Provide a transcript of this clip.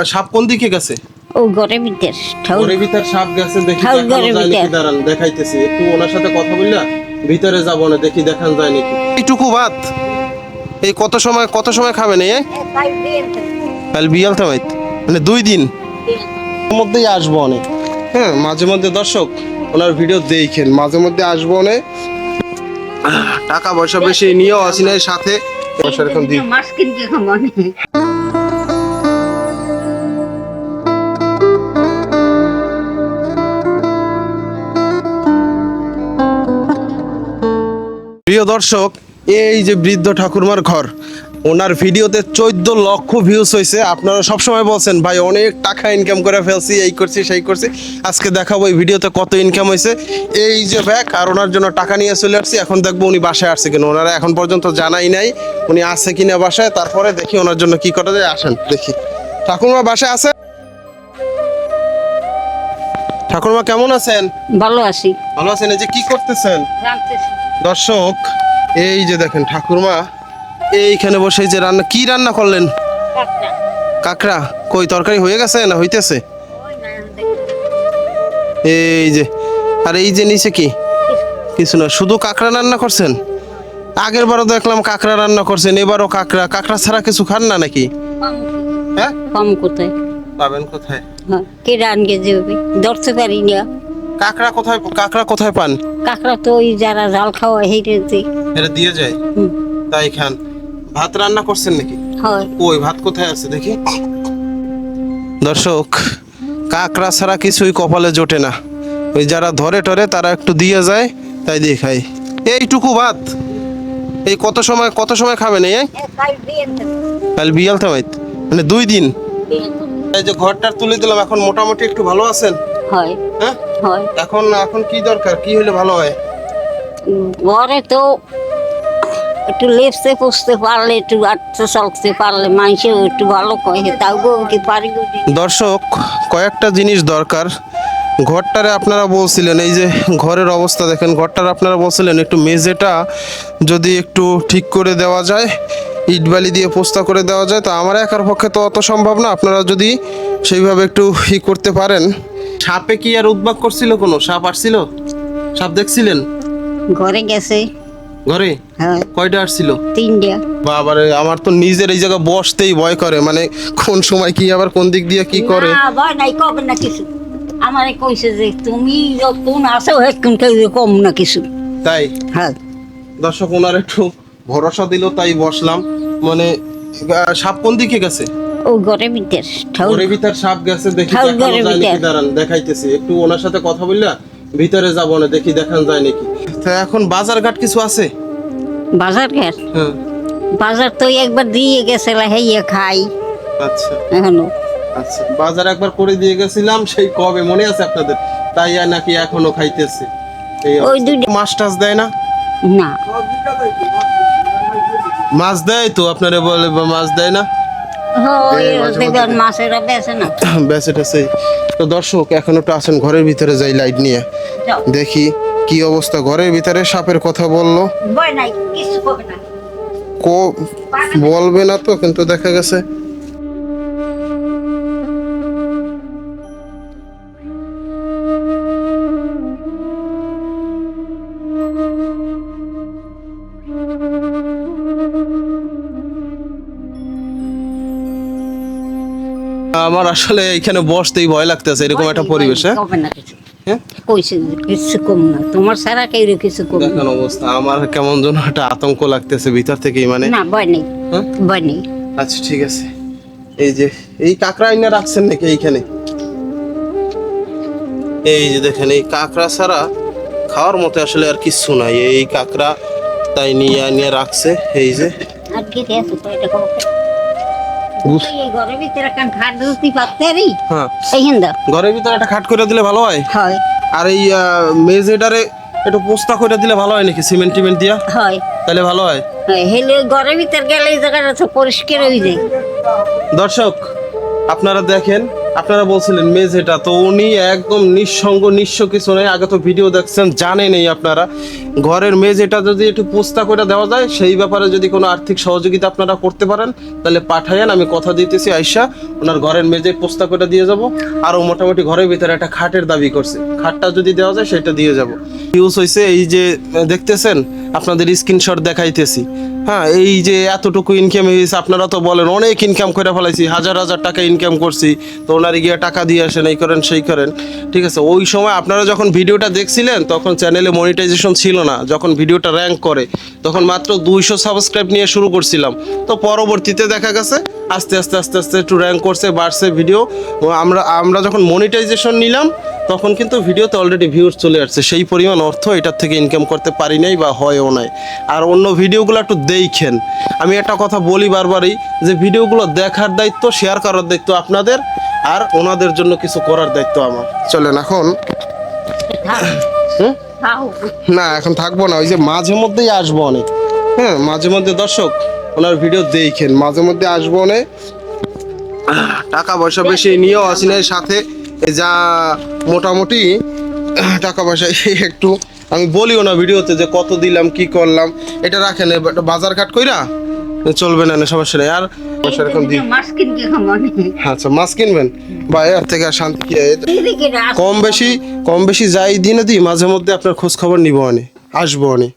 আর সাপ কোন দিকে গেছে? ও ঘরের ভিতর ওরে ভিতর সাপ গেছে দেখি ঘরের ভিতর। দাঁড়ান দেখাইতেছি। একটু ওনার সাথে কথা বললা ভিতরে যাব না দেখি দেখান যায় নাকি। এইটুকু ভাত এই কত সময় কত সময় খাবেন এই কাল বিয়াল থামাইত মানে দুই দিন। এর মধ্যেই আসব অনেক। হ্যাঁ মাঝে মধ্যে দর্শক ওনার ভিডিও দেখেন মাঝে মধ্যে আসব অনেক। টাকা পয়সা বেশি নিয়েও আসি না সাথে। পয়সা এরকম দিই প্রিয় দর্শক এই যে বৃদ্ধ ঠাকুরমার ঘর ওনার ভিডিওতে চোদ্দ লক্ষ ভিউজ হয়েছে আপনারা সবসময় বলছেন ভাই অনেক টাকা ইনকাম করে ফেলছি এই করছি সেই করছি। আজকে দেখাবো এই ভিডিওতে কত ইনকাম হয়েছে এই যে ব্যাগ আর ওনার জন্য টাকা নিয়ে চলে আসছি। এখন দেখব উনি বাসায় আসছে কিনা। ওনারা এখন পর্যন্ত জানাই নাই উনি আছে কিনা বাসায়। তারপরে দেখি ওনার জন্য কি করা যায়। আসেন দেখি। ঠাকুরমা বাসায় আছে? ঠাকুরমা কেমন আছেন? ভালো আছি। ভালো আছেন? এই যে কি করতেছেন? জানতেছি দর্শক এই যে দেখেন ঠাকুরমা এইখানে বসে যে রান্না কি রান্না করলেন? কাকড়া। কই তরকারি হয়ে গেছে না হইতেছে? এই যে আর এই যে নিচে কি? কিছু না শুধু কাঁকড়া রান্না করছেন? আগের বারও দেখলাম কাঁকড়া রান্না করছেন এবারও কাঁকড়া। কাঁকড়া ছাড়া কিছু খান না নাকি? হ্যাঁ? কম কোথায়? পাবেন কোথায়? হ্যাঁ, কে ধরতে পারি না। কাঁকড়া কোথায় কাঁকড়া কোথায় পান? কাকড়া তো ওই যারা জাল খাওয়া হেঁটেছে এটা দিয়ে যায়? তাই খান। ভাত রান্না করছেন নাকি? হয়। ওই ভাত কোথায় আছে দেখি? দর্শক কাকড়া ছাড়া কিছুই কপালে জোটে না। ওই যারা ধরে টরে তারা একটু দিয়ে যায় তাই দিয়ে খাই এইটুকু ভাত এই কত সময় কত সময় খাবেন এই কাল বিয়াল থামাইত মানে দুই দিন। এই যে ঘরটার তুলে দিলাম এখন মোটামুটি একটু ভালো আছেন? হয়। হ্যাঁ? হয়। এখন এখন কি দরকার? কি হলে ভালো হয়? ঘরে তো একটু লেপতে পুষতে পারলে একটু আটতে চলতে পারলে মানুষেও একটু ভালো কয় তাও কি পারি দর্শক কয়েকটা জিনিস দরকার। ঘরটারে আপনারা বলছিলেন এই যে ঘরের অবস্থা দেখেন ঘরটার আপনারা বলছিলেন একটু মেঝেটা যদি একটু ঠিক করে দেওয়া যায় ইট বালি দিয়ে পোস্তা করে দেওয়া যায় তো আমার একার পক্ষে তো অত সম্ভব না। আপনারা যদি সেইভাবে একটু ই করতে পারেন। সাপে কি আর উদ্বাগ করছিল কোনো? সাপ আসছিল? সাপ দেখছিলেন? ঘরে গেছে। ঘরে? হ্যাঁ। কয়টা আসছিল? তিনটা। বাবারে আমার তো নিজের এই জায়গায় বসতেই ভয় করে। মানে কোন সময় কি আবার কোন দিক দিয়ে কি করে? না ভয় নাই কবে না কিছু। আমারে কইছে যে তুমি যতক্ষণ আসো হেতক্ষণ কেউ কম না কিছু। তাই? হ্যাঁ। দর্শক ওনার একটু ভরসা দিল তাই বসলাম। মানে সাপ কোন দিকে গেছে? ও ঘরের ভিতর। ওরে ভিতর সাপ গেছে দেখি দেখানো যায় নাকি? দাঁড়ান দেখাইতেছি। একটু ওনার সাথে কথা বললা ভিতরে যাব না দেখি দেখান যায় নাকি? তা এখন বাজার ঘাট কিছু আছে? বাজার ঘাট? হ্যাঁ। বাজার তো একবার দিয়ে গেছে হেইয়া খাই। আচ্ছা। এখনও। আচ্ছা বাজার একবার করে দিয়ে গেছিলাম সেই কবে? মনে আছে আপনাদের? তাই আর নাকি এখনও খাইতেছে। ওই। দুইটা- মাছ টাছ দেয় না? না। মাছ দেয় তো আপনারে বলে মাছ দেয় না? বেছে বেঁচে টেছে তো দর্শক এখন একটু আসেন ঘরের ভিতরে যাই লাইট নিয়ে। দেখি কি অবস্থা ঘরের ভিতরে সাপের কথা বলল। কো বলবে না তো কিন্তু দেখা গেছে আমার আসলে এখানে বসতেই ভয় লাগতেছে এরকম একটা পরিবেশে হবে না কিছু। হ্যাঁ? কিছু কম না তোমার সারা কেউ কিছু কম দেখেন অবস্থা আমার কেমন যেন একটা আতঙ্ক লাগতেছে ভিতর থেকেই মানে। না ভয় নেই হ্যাঁ? ভয় নেই। আচ্ছা ঠিক আছে। এই যে এই কাঁকড়া আইনা রাখছেন নাকি এইখানে? এই যে দেখেন এই কাঁকড়া ছাড়া খাওয়ার মতো আসলে আর কিছু নাই। এই কাঁকড়া তাই নিয়ে নিয়ে রাখছে এই যে। আর কি ঘরের ভিতরে কান খাট দিতে পারতেরি হ্যাঁ। দা ঘরের ভিতরে একটা খাট করে দিলে ভালো হয়? হয়। আর এই মেজেটারে একটু পোস্তা করে দিলে ভালো হয় নাকি? সিমেন্ট টিমেন্ট দিয়া? হয়। তাহলে ভালো হয়। হয় হেলে ঘরের ভিতর গেলে এই জায়গাটা পরিষ্কার হয়ে যায়। দর্শক আপনারা দেখেন আপনারা বলছিলেন মেঝেটা, তো উনি একদম নিঃসঙ্গ, নিঃস্ব কিছু নেই। আগে তো ভিডিও দেখছেন, জানেন এই আপনারা। ঘরের মেঝেটা যদি একটু পোস্তা করে দেওয়া যায়, সেই ব্যাপারে যদি কোনো আর্থিক সহযোগিতা আপনারা করতে পারেন, তাহলে পাঠায়েন। আমি কথা দিতেছি আইসা ওনার ঘরের মেঝে পোস্তা করে দিয়ে যাব। আরও মোটামুটি ঘরের ভিতরে একটা খাটের দাবি করছে। খাটটা যদি দেওয়া যায়, সেটা দিয়ে যাব। ইউজ হয়েছে এই যে, দেখতেছেন? আপনাদের স্ক্রিনশট দেখাইতেছি। হ্যাঁ এই যে এতটুকু ইনকাম হয়েছে আপনারা তো বলেন, অনেক ইনকাম করে ফেলাইছি, হাজার হাজার টাকা ইনকাম করছি, তো ওনারে গিয়ে টাকা দিয়ে আসেন, এই করেন, সেই করেন, ঠিক আছে? ওই সময় আপনারা যখন ভিডিওটা দেখছিলেন, তখন চ্যানেলে মনিটাইজেশন ছিল না, যখন ভিডিওটা র্যাঙ্ক করে, তখন মাত্র দুইশো সাবস্ক্রাইব নিয়ে শুরু করছিলাম, তো পরবর্তীতে দেখা গেছে, আস্তে আস্তে আস্তে আস্তে একটু র্যাঙ্ক করছে, বাড়ছে ভিডিও আমরা আমরা যখন মনিটাইজেশন নিলাম, তখন কিন্তু ভিডিওতে অলরেডি ভিউজ চলে আসছে, সেই পরিমাণ অর্থ এটার থেকে ইনকাম করতে পারি নাই বা হয়ও নাই। আর অন্য ভিডিওগুলো একটু দেখেন আমি একটা কথা বলি বারবারই যে ভিডিওগুলো দেখার দায়িত্ব শেয়ার করার দায়িত্ব আপনাদের আর ওনাদের জন্য কিছু করার দায়িত্ব আমার। চলেন এখন। না, এখন থাকব না। ওই যে মাঝে মধ্যেই আসব অনেক। হ্যাঁ মাঝে মধ্যে দর্শক, ওনার ভিডিও দেখেন মাঝে মধ্যে আসব অনেক। টাকা পয়সা বেশি নিয়েও আসি না সাথে। যা মোটামুটি, টাকা পয়সা একটু আমি বলিও না ভিডিওতে যে কত দিলাম কি করলাম। এটা রাখেন বাজার ঘাট কইরা চলবে না না সমস্যা নেই। আর সেরকম খামানে আচ্ছা মাছ কিনবেন? বা এর থেকে আর শান্তি কি? কম বেশি কম বেশি যাই দিনে দিই মাঝে মধ্যে আপনার খোঁজ খবর নিব অনে আসব অনে।